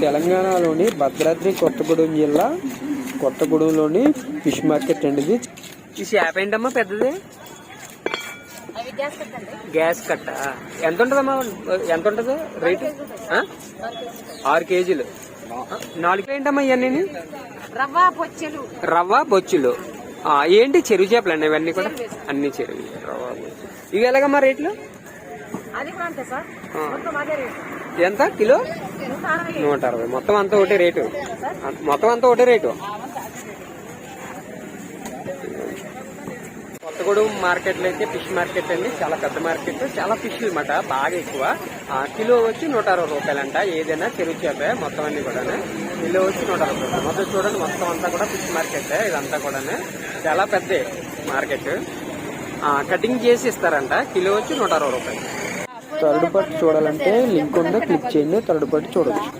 తెలంగాణలోని భద్రాద్రి కొత్తగూడెం జిల్లా కొత్తగూడెంలోని fish market అండి ఇది. ఈ షాప్ ఏంటమ్మా పెద్దది? గ్యాస్ కట్ట. ఎంత ఉంటుందమ్మా ఎంత ఉంటుంది రేటు? ఆరు కేజీలు. నాలుగు ఏంటమ్మా ఇవన్నీ రవ్వ పొచ్చెలు రవ్వ బొచ్చులు. ఏంటి చెరువు చేపలు అండి ఇవన్నీ కూడా అన్ని చెరువు. రవ్వ బొచ్చులు. ఇవి ఎలాగమ్మా రేట్లు? ఎంత? కిలో? నూట అరవై మొత్తం అంతా ఒకటే రేటు. మొత్తం అంతా ఒకటే రేటు. కొత్తగూడెం మార్కెట్లో అయితే ఫిష్ మార్కెట్ అండి. చాలా పెద్ద మార్కెట్. చాలా ఫిష్ అన్నమాట. బాగా ఎక్కువ. కిలో వచ్చి నూట అరవై రూపాయలంట. ఏదైనా చెరువు చేప మొత్తం అన్ని కూడా కిలో వచ్చి నూట అరవై రూపాయలు. మొత్తం చూడండి మొత్తం అంతా కూడా ఫిష్ మార్కెట్. ఇదంతా కూడా చాలా పెద్ద మార్కెట్. కటింగ్ చేసి ఇస్తారంట. కిలో వచ్చి నూట అరవై రూపాయలు. థర్డ్ పార్ట్ చూడాలంటే లింక్ ఉందా? క్లిక్ చేయండి థర్డ్ పార్ట్ చూడొచ్చు.